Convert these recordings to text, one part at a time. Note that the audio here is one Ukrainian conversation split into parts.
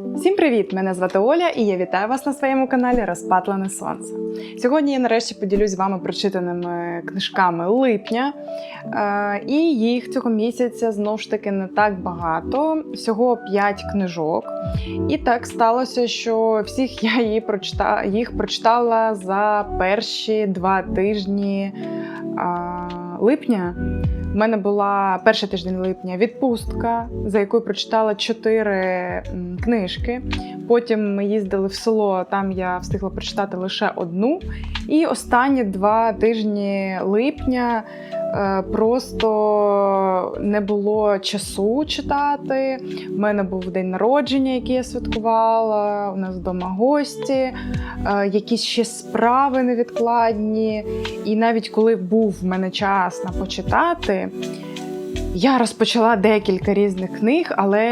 Всім привіт! Мене звати Оля і я вітаю вас на своєму каналі Розпатлене Сонце. Сьогодні я нарешті поділюсь з вами прочитаними книжками липня, Е, і їх цього місяця знову ж таки не так багато, всього 5 книжок. І так сталося, що всіх я її прочита... їх прочитала за перші два тижні липня. У мене була перший тиждень липня відпустка, за якою прочитала чотири книжки. Потім ми їздили в село, там я встигла прочитати лише одну. І останні два тижні липня просто не було часу читати. У мене був день народження, який я святкувала. У нас вдома гості, е, якісь ще справи невідкладні. І навіть коли був в мене час на почитати, я розпочала декілька різних книг, але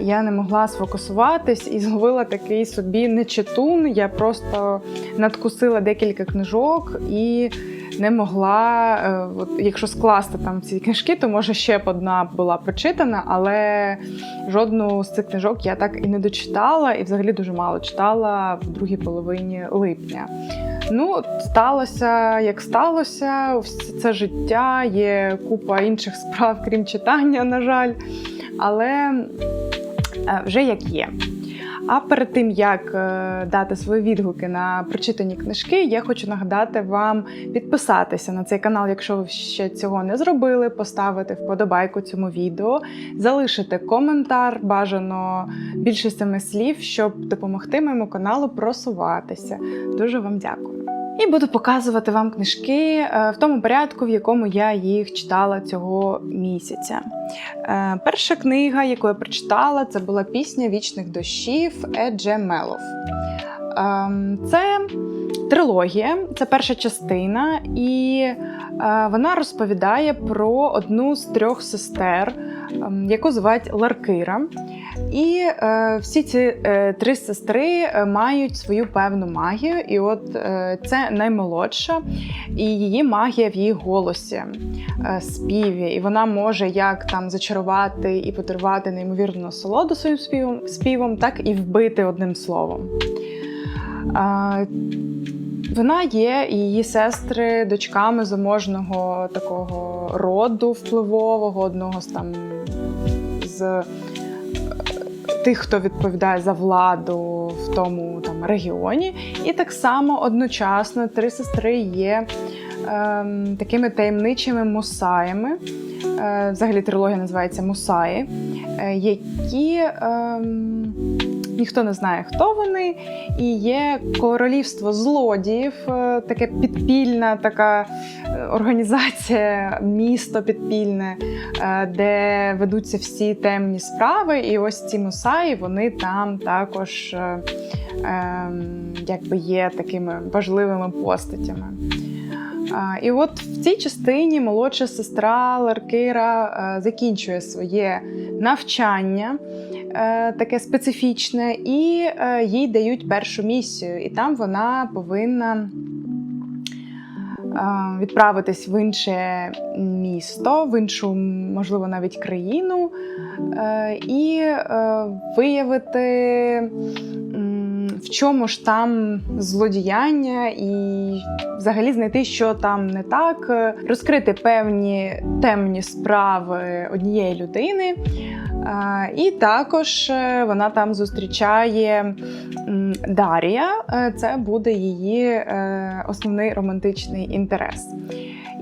я не могла сфокусуватись і зловила такий собі нечитун. Я просто надкусила декілька книжок і не могла. е, От, якщо скласти там ці книжки, то може ще б одна була прочитана, але жодну з цих книжок я так і не дочитала, і взагалі дуже мало читала в другій половині липня. Ну, сталося як сталося. Вс- Це життя, є купа інших справ, крім читання, на жаль. Але е, вже як є. А перед тим як е, дати свої відгуки на прочитані книжки, я хочу нагадати вам підписатися на цей канал, якщо ви ще цього не зробили, поставити вподобайку цьому відео, залишити коментар, бажано більше семи слів, щоб допомогти моєму каналу просуватися. Дуже вам дякую. І буду показувати вам книжки е, в тому порядку, в якому я їх читала цього місяця. Е, Перша книга, яку я прочитала, це була пісня вічних дощів Едже Мелов. Ем, Це трилогія, це перша частина, і е, вона розповідає про одну з трьох сестер, ем, яку звуть Ларкира. І е, всі ці е, три сестри е, мають свою певну магію, і от е, це наймолодша, і її магія в її голосі, е, співі. І вона може як там зачарувати і подарувати неймовірну насолоду своїм співом, співом, так і вбити одним словом. Е, вона є і її сестри дочками заможного такого роду впливового, одного з там з тих, хто відповідає за владу в тому там регіоні. І так само одночасно три сестри є е, такими таємничими мусаями. Е, взагалі трилогія називається Мусаї, е, які ем, ніхто не знає, хто вони, і є королівство злодіїв, е, таке підпільна така е, організація, місто підпільне, е, де ведуться всі темні справи. І ось ці мусаї, вони там також ем, якби є такими важливими постатями. І от в цій частині молодша сестра Ларкира закінчує своє навчання. Е, Таке специфічне, і е, їй дають першу місію, і там вона повинна е, відправитись в інше місто, в іншу, можливо, навіть країну, і виявити, в чому ж там злодіяння, і взагалі знайти, що там не так, розкрити певні темні справи однієї людини. І також е, вона там зустрічає Дарія. Е, Це буде її е, основний романтичний інтерес.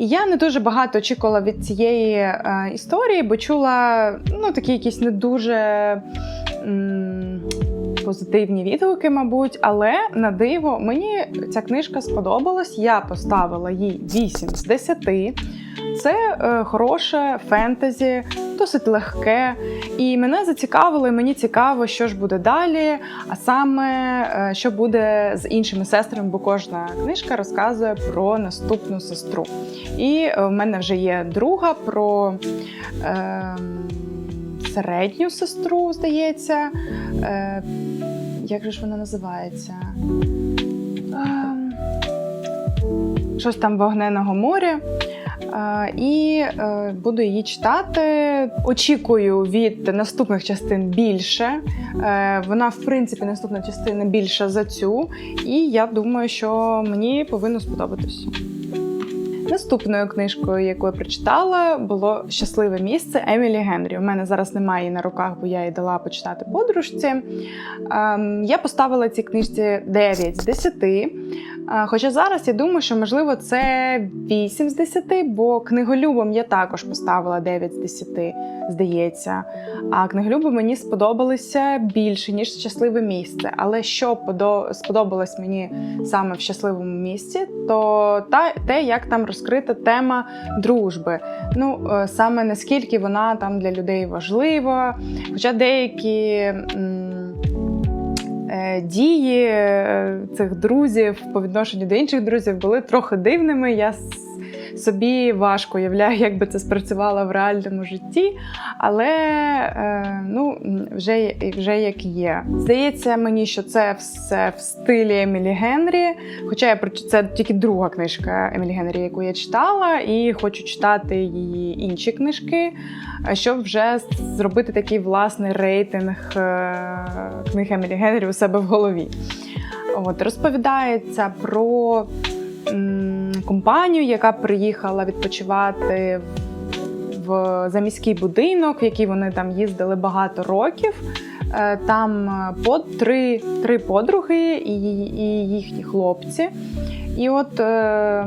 І я не дуже багато очікувала від цієї історії, бо чула ну, такі якісь не дуже позитивні відгуки, мабуть. Але на диво мені ця книжка сподобалась. Я поставила їй 8 з 10. Це е, хороше фентезі, досить легке. І мене зацікавило, і мені цікаво, що ж буде далі, а саме е, що буде з іншими сестрами, бо кожна книжка розказує про наступну сестру. І е, в мене вже є друга про е, середню сестру, здається. Е, як же ж вона називається? Ем, щось там вогненого моря. І е, буду її читати. Очікую від наступних частин більше. Е, Вона, в принципі, наступна частина більша за цю, і я думаю, що мені повинно сподобатись. Наступною книжкою, яку я прочитала, було Щасливе місце Емілі Генрі. У мене зараз немає її на руках, бо я її дала почитати подружці. Ем, Я поставила цій книжці 9 з 10. Хоча зараз я думаю, що можливо це 8 з 10, бо книголюбом я також поставила 9 з 10, здається. А книголюби мені сподобалися більше, ніж щасливе місце. Але що сподобалось мені саме в щасливому місці, то та, те, як там розкрита тема дружби. Ну, е, саме наскільки вона там для людей важлива. Хоча деякі. Е, Дії е, цих друзів по відношенню до інших друзів були трохи дивними. Я собі важко уявляю, як би це спрацювало в реальному житті, але е, ну, вже, вже як є. Здається мені, що це все в стилі Емілі Генрі. Хоча я це тільки друга книжка Емілі Генрі, яку я читала, і хочу читати її інші книжки, щоб вже зробити такий власний рейтинг е, книг Емілі Генрі у себе в голові. От розповідається про компанію, яка приїхала відпочивати в заміський будинок, в який вони там їздили багато років. Е, Там е, под три, три подруги і, і їхні хлопці. І от е,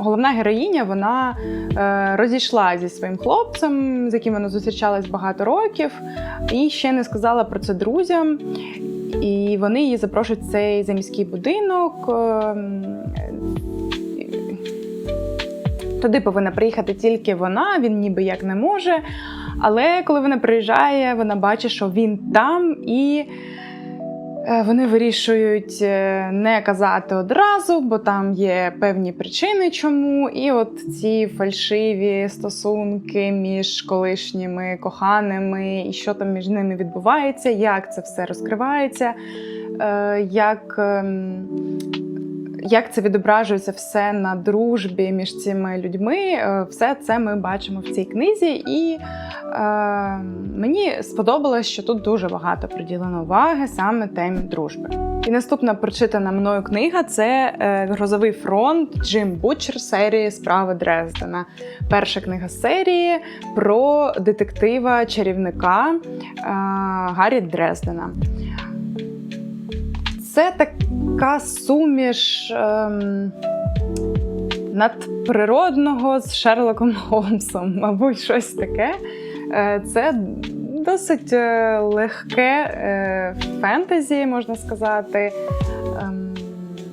головна героїня вона е, розійшла зі своїм хлопцем, з яким вона зустрічалась багато років, і ще не сказала про це друзям. І вони її запрошують в цей заміський будинок. ем, Туди повинна приїхати тільки вона, він ніби як не може. Але коли вона приїжджає, вона бачить, що він там, і е, вони вирішують е, не казати одразу, бо там є певні причини, чому. І от ці фальшиві стосунки між колишніми коханими, і що там між ними відбувається, як це все розкривається, е, як. Як це відображується все на дружбі між цими людьми, е, все це ми бачимо в цій книзі, і е, мені сподобалось, що тут дуже багато приділено уваги саме темі дружби. І наступна прочитана мною книга це е, Грозовий фронт Джим Бутчер серії Справи Дрездена. Перша книга серії про детектива чарівника е, Гаррі Дрездена. Це така суміш ем, надприродного з Шерлоком Холмсом, мабуть, щось таке. Е, Це досить е, легке е, фентезі, можна сказати. Ем,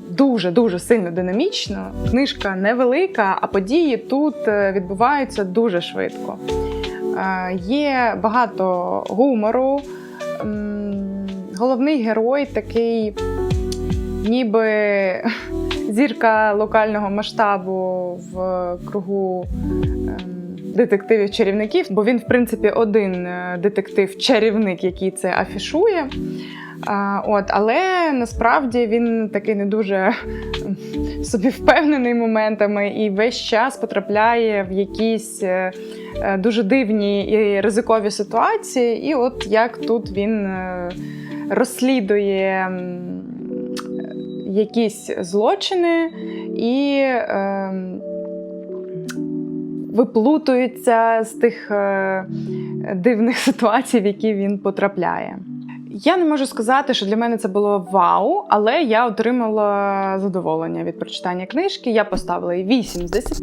Дуже дуже сильно динамічно. Книжка невелика, а події тут е, відбуваються дуже швидко. Е, Є багато гумору. Ем, Головний герой такий, ніби зірка локального масштабу в кругу ем, детективів-чарівників, бо він, в принципі, один е, детектив-чарівник, який це афішує. От, але насправді він такий не дуже собі впевнений моментами і весь час потрапляє в якісь е, е, дуже дивні і ризикові ситуації. І от як тут він розслідує м, якісь злочини і е, виплутується з тих е, дивних ситуацій, в які він потрапляє. Я не можу сказати, що для мене це було вау, але я отримала задоволення від прочитання книжки. Я поставила їй 8 з 10.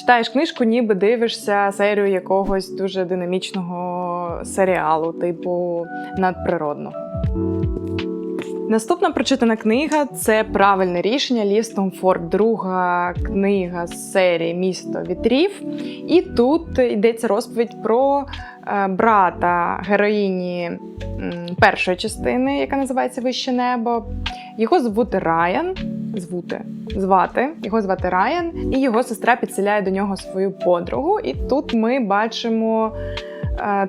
Читаєш книжку, ніби дивишся серію якогось дуже динамічного серіалу, типу надприродного. Наступна прочитана книга це правильне рішення Лістом Форд, друга книга з серії Місто вітрів. І тут йдеться розповідь про е, брата героїні першої частини, яка називається Вище небо. Його звути Райан. Звути, звати, його звати Райан, і його сестра підселяє до нього свою подругу. І тут ми бачимо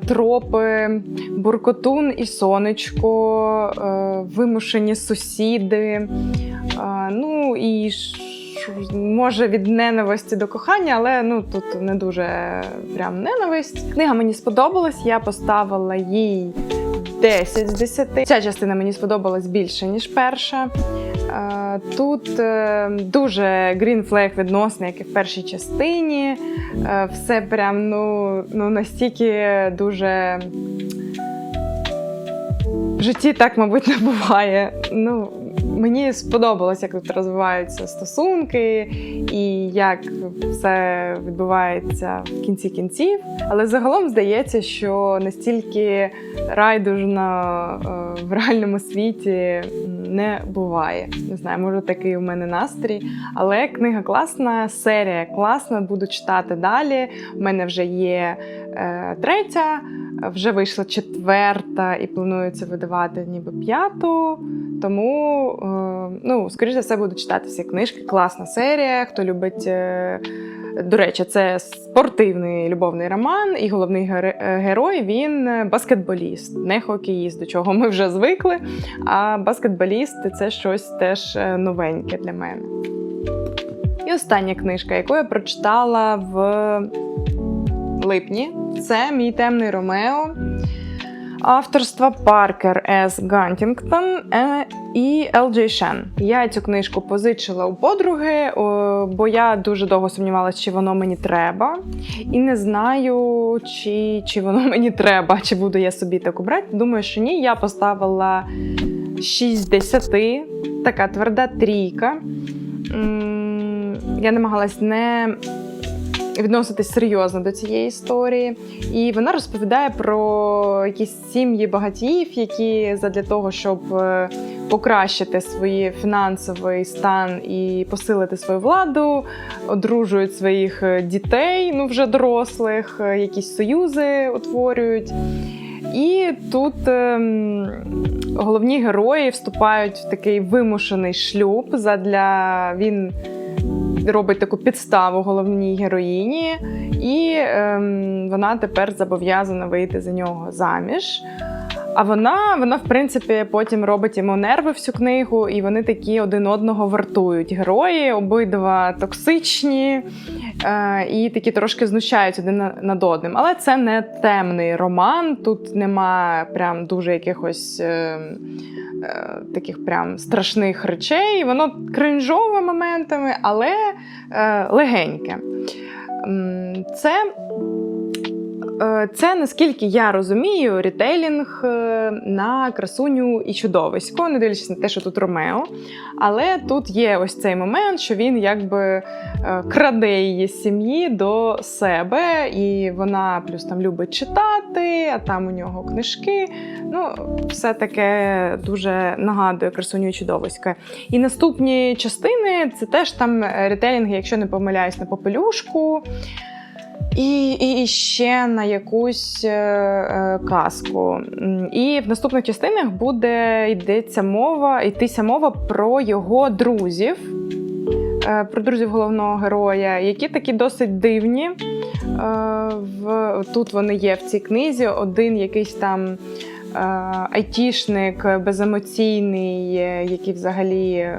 тропи Буркотун і сонечко, е, вимушені сусіди. Е, ну і може від ненависті до кохання, але ну тут не дуже прям ненависть. Книга мені сподобалась, я поставила їй 10 з 10. Ця частина мені сподобалась більше, ніж перша. Е, Тут е, дуже flag відносно, як і в першій частині. Е, Все прям ну, ну настільки дуже. В житті так, мабуть, не буває. Ну, мені сподобалось, як тут розвиваються стосунки і як все відбувається в кінці кінців. Але загалом здається, що настільки райдужно е, в реальному світі не буває. Не знаю, може такий у мене настрій. Але книга класна, серія класна, буду читати далі. У мене вже є е, третя. Вже вийшла четверта і планується видавати ніби п'яту. Тому, е, ну, скоріш за все, буду читати всі книжки. Класна серія. Хто любить. Е, до речі, це спортивний любовний роман, і головний е, герой він е, баскетболіст, не хокеїст, до чого ми вже звикли. А баскетболіст це щось теж е, новеньке для мене. І остання книжка, яку я прочитала в липні, це Мій темний Ромео. Авторства Паркер С. Гантінгтон е, і Л.Джей Шен. Я цю книжку позичила у подруги, бо я дуже довго сумнівалася, чи воно мені треба. І не знаю, чи, чи воно мені треба, чи буду я собі таку брати. Думаю, що ні. Я поставила 6 10, така тверда трійка. Я намагалась не відноситись серйозно до цієї історії. І вона розповідає про якісь сім'ї багатіїв, які задля того, щоб е, покращити свій фінансовий стан і посилити свою владу, одружують своїх е, дітей, ну вже дорослих, е, якісь союзи утворюють. І тут ем, головні герої вступають в такий вимушений шлюб. Задля він робить таку підставу головній героїні, і ем, вона тепер зобов'язана вийти за нього заміж. А вона, вона, в принципі, потім робить йому нерви всю книгу, і вони такі один одного вартують. Герої обидва токсичні е, і такі трошки знущаються один над одним. Але це не темний роман. Тут нема прям дуже якихось. Е, е, Таких прям страшних речей. Воно кринжове моментами, але е, легеньке. Це Це, наскільки я розумію, рітейлінг е, на красуню і чудовисько, не дивлячись на те, що тут Ромео. Але тут є ось цей момент, що він якби е, краде її сім'ї до себе, і вона плюс там любить читати, а там у нього книжки. Ну, все таке дуже нагадує красуню і чудовисько. І наступні частини це теж там рітейлінги, якщо не помиляюсь, на попелюшку. І, і, і ще на якусь е, е, казку. І в наступних частинах буде йдеться мова, йтися мова про його друзів, е, про друзів головного героя, які такі досить дивні. Е, в, тут вони є в цій книзі. Один якийсь там е, айтішник беземоційний, е, який взагалі.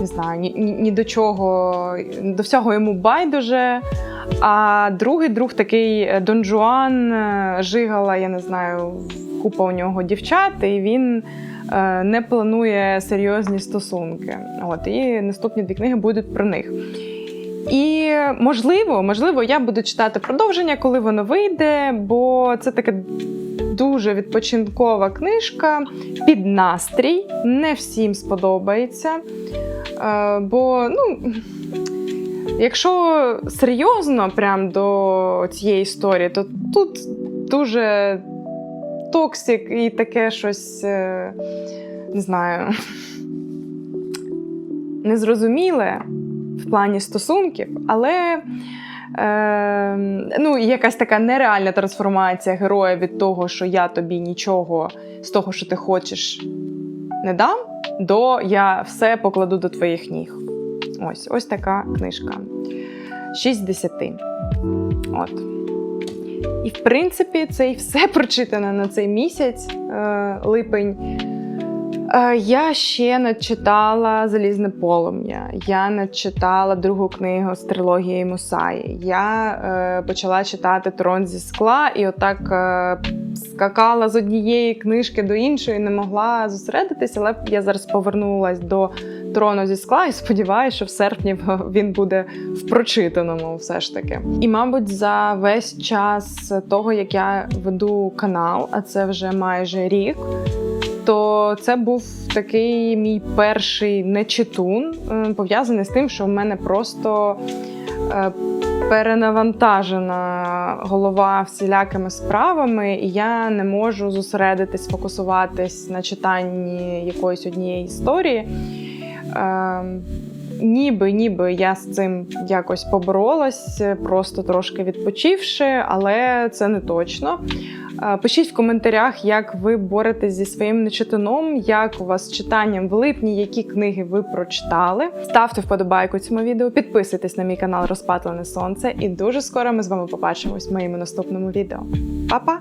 Не знаю, ні, ні, до чого, до всього йому байдуже. А другий друг такий е, Дон Жуан, е, жигала, я не знаю, купа у нього дівчат, і він е, не планує серйозні стосунки. От, і наступні дві книги будуть про них. І можливо, можливо, я буду читати продовження, коли воно вийде, бо це така дуже відпочинкова книжка під настрій. Не всім сподобається. Бо, ну. Якщо серйозно прям до цієї історії, то тут дуже токсик і таке щось, е, не знаю, незрозуміле в плані стосунків, але е, ну, якась така нереальна трансформація героя від того, що я тобі нічого з того, що ти хочеш, не дам, до я все покладу до твоїх ніг. Ось ось така книжка. 6 з 10. От. І в принципі, це і все прочитане на цей місяць, е, липень. Е, Я ще не Залізне полум'я. Я не другу книгу з трилогії Мусаї. Я е, почала читати Трон зі скла і отак е, скакала з однієї книжки до іншої, не могла зосередитися, але я зараз повернулась до трону зі скла і сподіваюся, що в серпні він буде в прочитаному все ж таки. І, мабуть, за весь час того, як я веду канал, а це вже майже рік. То це був такий мій перший нечитун, е, пов'язаний з тим, що в мене просто е, перенавантажена голова всілякими справами, і я не можу зосередитись, фокусуватись на читанні якоїсь однієї історії. Е, Ніби, ніби я з цим якось поборолась, просто трошки відпочивши, але це не точно. Е, Пишіть в коментарях, як ви боретесь зі своїм нечитаном, як у вас з читанням в липні, які книги ви прочитали. Ставте вподобайку цьому відео, підписуйтесь на мій канал Розпатлене Сонце, і дуже скоро ми з вами побачимось в моєму наступному відео. Па-па!